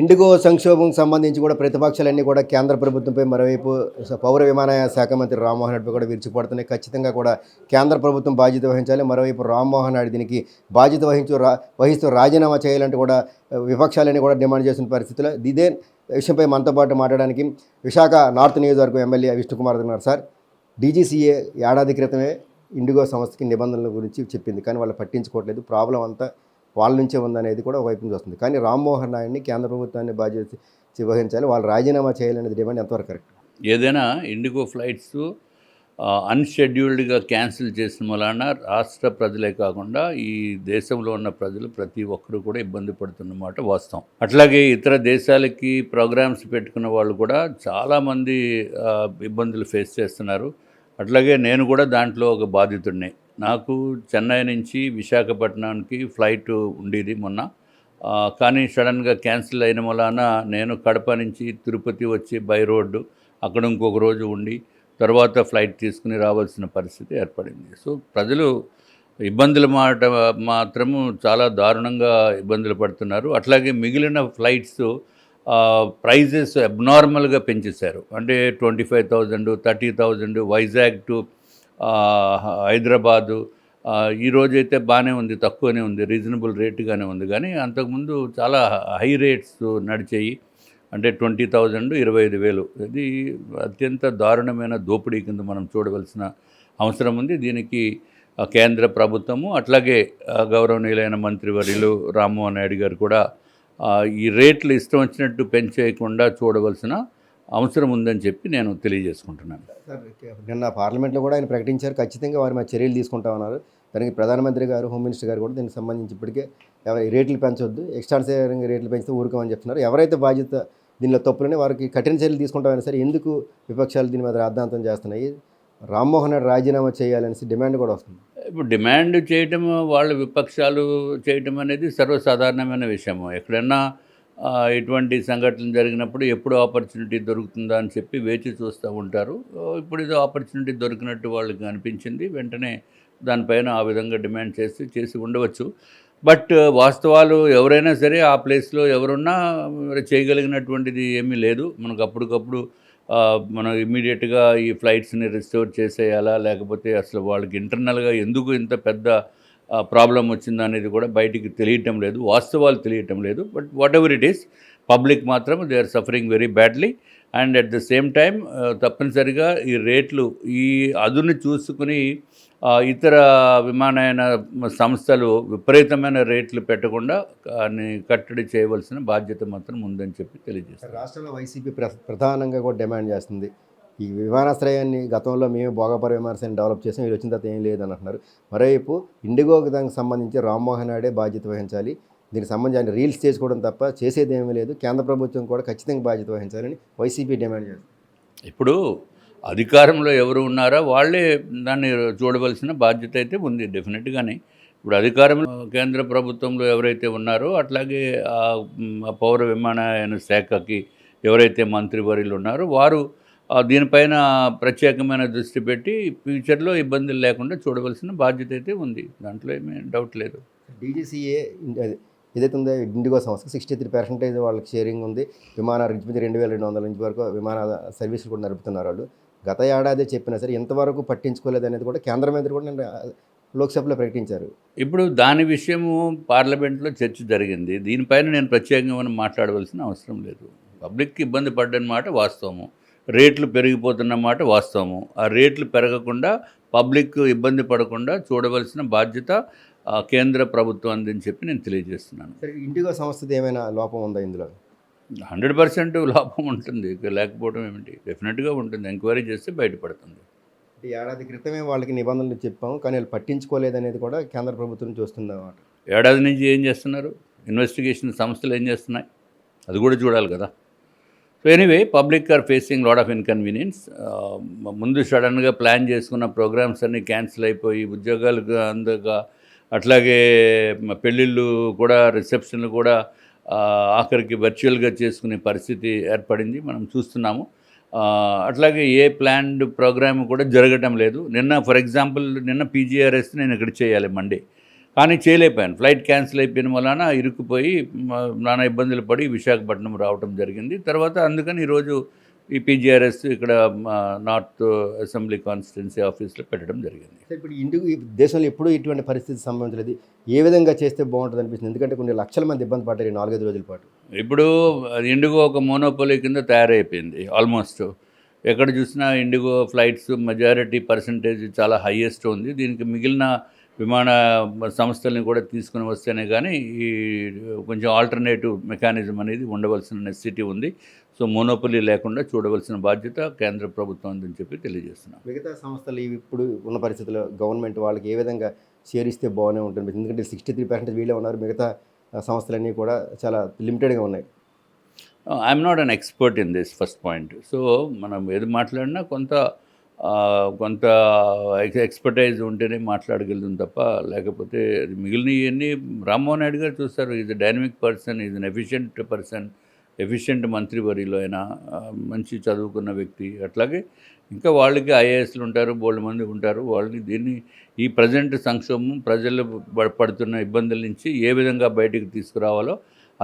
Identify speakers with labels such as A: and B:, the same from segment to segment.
A: IndiGo సంక్షోభం సంబంధించి కూడా ప్రతిపక్షాలన్నీ కూడా కేంద్ర ప్రభుత్వంపై మరోవైపు పౌర విమానయాన శాఖ మంత్రి రామ్మోహన్ రెడ్డి కూడా విరుచుకుపడుతున్నాయి. ఖచ్చితంగా కూడా కేంద్ర ప్రభుత్వం బాధ్యత వహించాలి. మరోవైపు రామ్మోహన్ రెడ్డి దీనికి బాధ్యత వహించు రా వహిస్తూ రాజీనామా చేయాలంటే కూడా విపక్షాలన్నీ కూడా డిమాండ్ చేసిన పరిస్థితిలో ఇదే విషయంపై మనతో పాటు మాట్లాడడానికి విశాఖ నార్త్ నియోజకవర్గం ఎమ్మెల్యే విష్ణుకుమార్ ఉన్నారు సార్. డీజీసీఏ ఏడాది క్రితమే ఇండిగో సంస్థకి నిబంధనల గురించి చెప్పింది కానీ వాళ్ళు పట్టించుకోవట్లేదు. ప్రాబ్లం అంతా వాళ్ళ నుంచే ఉందనేది కూడా ఒకవైపు నుంచి వస్తుంది. కానీ రామ్మోహన్ నాయుడిని కేంద్ర ప్రభుత్వాన్ని బాధ్యత వహించాలి వాళ్ళు రాజీనామా చేయాలనేది డిమాండ్ ఎంతవరకు కరెక్ట్?
B: ఏదైనా ఇండిగో ఫ్లైట్స్ అన్షెడ్యూల్డ్గా క్యాన్సిల్ చేసిన వలన రాష్ట్ర ప్రజలే కాకుండా ఈ దేశంలో ఉన్న ప్రజలు ప్రతి ఒక్కరు కూడా ఇబ్బంది పడుతున్నమాట వాస్తవం. అట్లాగే ఇతర దేశాలకి ప్రోగ్రామ్స్ పెట్టుకున్న వాళ్ళు కూడా చాలామంది ఇబ్బందులు ఫేస్ చేస్తున్నారు. అట్లాగే నేను కూడా దాంట్లో ఒక బాధితుడిని. నాకు చెన్నై నుంచి విశాఖపట్నానికి ఫ్లైట్ ఉండేది మొన్న. కానీ సడన్గా క్యాన్సిల్ అయిన వలన నేను కడప నుంచి తిరుపతి వచ్చి బై రోడ్డు అక్కడ ఇంకొక రోజు ఉండి తర్వాత ఫ్లైట్ తీసుకుని రావాల్సిన పరిస్థితి ఏర్పడింది. సో ప్రజలు ఇబ్బందుల మాట మాత్రము చాలా దారుణంగా ఇబ్బందులు పడుతున్నారు. అట్లాగే మిగిలిన ఫ్లైట్స్ ప్రైజెస్ అబ్నార్మల్గా పెంచేశారు. అంటే twenty five thousand thirty thousand Vizag to Hyderabad ఈరోజైతే బాగానే ఉంది తక్కువనే ఉంది రీజనబుల్ రేటుగానే ఉంది. కానీ అంతకుముందు చాలా హై రేట్స్ నడిచాయి. అంటే ట్వంటీ థౌజండ్ ఇరవై ఐదు వేలు. ఇది అత్యంత దారుణమైన దోపిడీ కింద మనం చూడవలసిన అవసరం ఉంది. దీనికి కేంద్ర ప్రభుత్వము అట్లాగే గౌరవనీయులైన మంత్రివర్యులు రామ్మోహన్ నాయుడు గారు కూడా ఈ రేట్లు ఇష్టం వచ్చినట్టు పెంచేయకుండా చూడవలసిన అవసరం ఉందని చెప్పి నేను తెలియజేసుకుంటున్నాను.
A: సార్ నిన్న పార్లమెంట్లో కూడా ఆయన ప్రకటించారు. ఖచ్చితంగా వారి మీద చర్యలు తీసుకుంటామన్నారు. దానికి ప్రధానమంత్రి గారు హోమ్ మినిస్టర్ గారు కూడా దీనికి సంబంధించి ఇప్పటికే ఎవ- రేట్లు పెంచొద్దు ఎక్స్ట్రాన్సరింగ్ రేట్లు పెంచితే ఊరుకోమని చెప్తున్నారు. ఎవరైతే బాధ్యత దీనిలో తప్పులని వారికి కఠిన చర్యలు తీసుకుంటామని సరే. ఎందుకు విపక్షాలు దీని మీద రాద్ధాంతం చేస్తున్నాయి? రామ్మోహన్ రెడ్డి రాజీనామా చేయాలనేసి డిమాండ్ కూడా వస్తుంది.
B: ఇప్పుడు డిమాండ్ చేయటం వాళ్ళ విపక్షాలు చేయటం అనేది సర్వసాధారణమైన విషయము. ఎక్కడన్నా ఇటువంటి సంఘటనలు జరిగినప్పుడు ఎప్పుడు ఆపర్చునిటీ దొరుకుతుందా అని చెప్పి వేచి చూస్తూ ఉంటారు. ఇప్పుడు ఇది ఆపర్చునిటీ దొరికినట్టు వాళ్ళకి అనిపించింది. వెంటనే దానిపైన ఆ విధంగా డిమాండ్ చేసి చేసి ఉండవచ్చు. బట్ వాస్తవాలు ఎవరైనా సరే ఆ ప్లేస్లో ఎవరున్నా చేయగలిగినటువంటిది ఏమీ లేదు. మనకు అప్పటికప్పుడు మనం ఇమ్మీడియట్గా ఈ ఫ్లైట్స్ని రిస్టోర్ చేసేయాలా? లేకపోతే అసలు వాళ్ళకి ఇంటర్నల్గా ఎందుకు ఇంత పెద్ద ప్రాబ్లం వచ్చిందా అనేది కూడా బయటికి తెలియటం లేదు వాస్తవాలు తెలియటం లేదు. But whatever it is public మాత్రం they are suffering very badly and at the same time తప్పనిసరిగా ఈ రేట్లు ఈ అదును చూసుకుని ఇతర విమానయాన సంస్థలు విపరీతమైన రేట్లు పెట్టకుండా దాన్ని కట్టడి చేయవలసిన బాధ్యత మాత్రం ఉందని చెప్పి తెలియజేస్తారు
A: రాష్ట్రంలో వైసీపీ ప్ర- ప్రధానంగా కూడా డిమాండ్ చేస్తుంది. ఈ విమానాశ్రయాన్ని గతంలో మేము భోగపర విమానాశ్రయాన్ని డెవలప్ చేసాం. వీళ్ళు వచ్చిన తర్వాత ఏం లేదని అంటున్నారు మరోవైపు ఇండిగోకి దానికి సంబంధించి రామ్మోహన్ నాయుడే బాధ్యత వహించాలి. దీనికి సంబంధించి రీల్స్ చేసుకోవడం తప్ప చేసేది ఏమీ లేదు. కేంద్ర ప్రభుత్వం కూడా ఖచ్చితంగా బాధ్యత వహించాలని వైసీపీ డిమాండ్ చేస్తుంది.
B: ఇప్పుడు అధికారంలో ఎవరు ఉన్నారో వాళ్ళే దాన్ని చూడవలసిన బాధ్యత అయితే ఉంది డెఫినెట్గానే ఇప్పుడు అధికారంలో కేంద్ర ప్రభుత్వంలో ఎవరైతే ఉన్నారో అట్లాగే ఆ, పౌర విమానయాన శాఖకి ఎవరైతే మంత్రివర్యులు ఉన్నారో వారు దీనిపైన ప్రత్యేకమైన దృష్టి పెట్టి ఫ్యూచర్లో ఇబ్బందులు లేకుండా చూడవలసిన బాధ్యత అయితే ఉంది. దాంట్లో ఏమీ డౌట్ లేదు.
A: డీజీసీఏ ఏదైతే ఉందో ఇండిగో సంస్థ సిక్స్టీ త్రీ పర్సెంటేజ్ వాళ్ళకి షేరింగ్ ఉంది. విమానాలు ఇంచుమించు రెండు వేల రెండు వందల నుంచి వరకు విమాన సర్వీసులు కూడా నడుపుతున్నారు వాళ్ళు. గత ఏడాది చెప్పినా సరే ఎంతవరకు పట్టించుకోలేదు అనేది కూడా కేంద్ర మంత్రి కూడా నేను లోక్సభలో ప్రకటించారు.
B: ఇప్పుడు దాని విషయము పార్లమెంట్లో చర్చ జరిగింది. దీనిపైన నేను ప్రత్యేకంగా మాట్లాడవలసిన అవసరం లేదు. పబ్లిక్కి ఇబ్బంది పడ్డని మాట వాస్తవము. రేట్లు పెరిగిపోతున్న మాట వాస్తవము. ఆ రేట్లు పెరగకుండా పబ్లిక్ ఇబ్బంది పడకుండా చూడవలసిన బాధ్యత కేంద్ర ప్రభుత్వం అందని చెప్పి నేను తెలియజేస్తున్నాను.
A: సరే ఇండిగో సంస్థది ఏమైనా లోపం ఉందా ఇందులో?
B: హండ్రెడ్ పర్సెంట్ లోపం ఉంటుంది. ఇక లేకపోవడం ఏమిటి? డెఫినెట్గా ఉంటుంది. ఎంక్వైరీ చేస్తే బయటపడుతుంది.
A: ఏడాది క్రితమే వాళ్ళకి నిబంధనలు చెప్పాము. కానీ వాళ్ళు పట్టించుకోలేదు అనేది కూడా కేంద్ర ప్రభుత్వం అన్నమాట
B: ఏడాది నుంచి ఏం చేస్తున్నారు? ఇన్వెస్టిగేషన్ సంస్థలు ఏం చేస్తున్నాయి? అది కూడా చూడాలి కదా. So anyway public are facing lot of inconvenience ముందు సడన్గా ప్లాన్ చేసుకున్న ప్రోగ్రామ్స్ అన్నీ క్యాన్సిల్ అయిపోయి ఉద్యోగాలు అందక అట్లాగే పెళ్ళిళ్ళు కూడా రిసెప్షన్లు కూడా ఆఖరికి వర్చువల్గా చేసుకునే పరిస్థితి ఏర్పడింది. మనం చూస్తున్నాము. అట్లాగే ఏ ప్లాన్డ్ ప్రోగ్రామ్ కూడా జరగటం లేదు. నిన్న ఫర్ ఎగ్జాంపుల్ నిన్న పీజీఆర్ఎస్ నేను ఇక్కడ చేయాలి మండే కానీ చేయలేకపోయాను. ఫ్లైట్ క్యాన్సిల్ అయిపోయిన వలన ఇరుక్కుపోయి నానా ఇబ్బందులు పడి విశాఖపట్నం రావటం జరిగింది. తర్వాత అందుకని ఈరోజు ఈ పీజీఆర్ఎస్ ఇక్కడ నార్త్ అసెంబ్లీ కాన్స్టిట్యున్సీ ఆఫీస్లో పెట్టడం జరిగింది.
A: సార్ ఇప్పుడు ఈ దేశంలో ఎప్పుడూ ఇటువంటి పరిస్థితి సంభవించలేదు. ఏ విధంగా చేస్తే బాగుంటుంది అనిపిస్తుంది? ఎందుకంటే కొన్ని లక్షల మంది ఇబ్బంది పడ్డారు ఈ నాలుగైదు రోజుల పాటు.
B: ఇప్పుడు ఇండిగో ఒక మోనోపోలీ కింద తయారైపోయింది ఆల్మోస్ట్. ఎక్కడ చూసినా ఇండిగో ఫ్లైట్స్ మెజారిటీ పర్సంటేజ్ చాలా హైయెస్ట్ ఉంది. దీనికి మిగిలిన విమాన సంస్థల్ని కూడా తీసుకుని వస్తేనే కానీ ఈ కొంచెం ఆల్టర్నేటివ్ మెకానిజం అనేది ఉండవలసిన నెసిటీ ఉంది. సో మోనోపొలీ లేకుండా చూడవలసిన బాధ్యత కేంద్ర ప్రభుత్వం ఉందని చెప్పి తెలియజేస్తున్నాం.
A: మిగతా సంస్థలు ఇవి ఇప్పుడు ఉన్న పరిస్థితుల్లో గవర్నమెంట్ వాళ్ళకి ఏ విధంగా షేర్ ఇస్తే బాగానే ఉంటుంది? ఎందుకంటే సిక్స్టీ త్రీ పర్సెంటేజ్ వీళ్ళే ఉన్నారు. మిగతా సంస్థలన్నీ కూడా చాలా లిమిటెడ్గా ఉన్నాయి.
B: I'm not an expert in this first point so మనం ఏది మాట్లాడినా కొంత కొంత ఎక్స్పర్టైజ్ ఉంటేనే మాట్లాడగలుగుతాం తప్ప లేకపోతే అది మిగిలినవన్నీ రామ్మోహన్ నాయుడు గారు చూస్తారు. Is dynamic person is an efficient person efficient మంత్రివర్యులు ఆయన అయినా మంచి చదువుకున్న వ్యక్తి. అట్లాగే ఇంకా వాళ్ళకి ఐఏఎస్లు ఉంటారు బోల్డ్ మంది ఉంటారు. వాళ్ళని దీన్ని ఈ ప్రజెంట్ సంక్షోభం ప్రజలు పడుతున్న ఇబ్బందుల నుంచి ఏ విధంగా బయటికి తీసుకురావాలో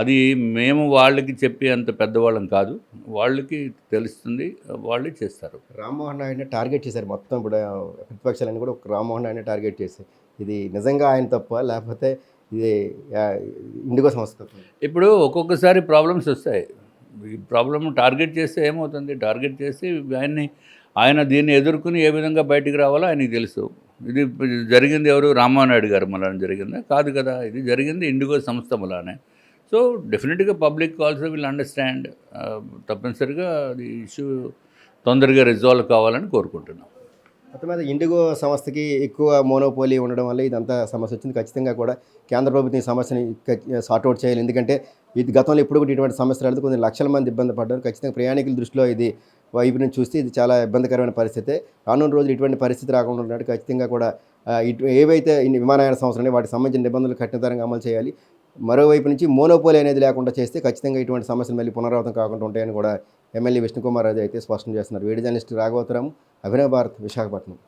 B: అది మేము వాళ్ళకి చెప్పే అంత పెద్దవాళ్ళం కాదు. వాళ్ళకి తెలుస్తుంది వాళ్ళే చేస్తారు.
A: రామ్మోహన్ నాయుడిని టార్గెట్ చేశారు. మొత్తం ఇప్పుడు ఆ, ప్రతిపక్షాలన్నీ కూడా ఒక రామ్మోహన్ నాయుడిని టార్గెట్ చేశారు ఇది నిజంగా ఆయన తప్ప లేకపోతే ఇది ఇండిగో సంస్థ
B: ఇప్పుడు ఒక్కొక్కసారి ప్రాబ్లమ్స్ వస్తాయి. ఈ ప్రాబ్లమ్ టార్గెట్ చేస్తే ఏమవుతుంది? టార్గెట్ చేసి ఆయన్ని ఆయన దీన్ని ఎదుర్కొని ఏ విధంగా బయటికి రావాలో ఆయనకి తెలుసు. ఇది జరిగింది ఎవరు? రామ్మోహన్ నాయుడు గారు మలానే జరిగిందా? కాదు కదా. ఇది జరిగింది ఇండిగో సంస్థ మలానే సో డెఫినెట్గా పబ్లిక్ ఆల్సో విల్ అండర్స్టాండ్. తప్పనిసరిగా అది ఇష్యూ తొందరగా రిజాల్వ్ కావాలని కోరుకుంటున్నాం.
A: మొత్తం మీద ఇండిగో సంస్థకి ఎక్కువ మోనోపోలీ ఉండడం వల్ల ఇదంతా సమస్య వచ్చింది. ఖచ్చితంగా కూడా కేంద్ర ప్రభుత్వం ఈ సమస్యని సార్ట్అవుట్ చేయాలి. ఎందుకంటే ఇది గతంలో ఎప్పుడు కూడా ఇటువంటి సమస్య రాలేదు. కొన్ని లక్షల మంది ఇబ్బంది పడ్డారు. ఖచ్చితంగా ప్రయాణికుల దృష్టిలో ఇది వైపు నుంచి చూస్తే ఇది చాలా ఇబ్బందికరమైన పరిస్థితి రానున్న రోజులు ఇటువంటి పరిస్థితి రాకుండా ఉన్నట్టు ఖచ్చితంగా కూడా ఇటు ఏవైతే విమానయాన సంస్థలు వాటికి సంబంధించిన నిబంధనలు కఠినతరంగా అమలు చేయాలి. మరోవైపు నుంచి మోనోపోలీ అనేది లేకుండా చేస్తే ఖచ్చితంగా ఇటువంటి సమస్యలు మళ్ళీ పునరావృతం కాకుండా ఉంటాయని కూడా ఎమ్మెల్యే విష్ణుకుమార్ రాజు అయితే స్పష్టం చేస్తున్నారు. వేడి జర్నలిస్ట్ రాఘవతరం అభినవ భారత్ విశాఖపట్నం.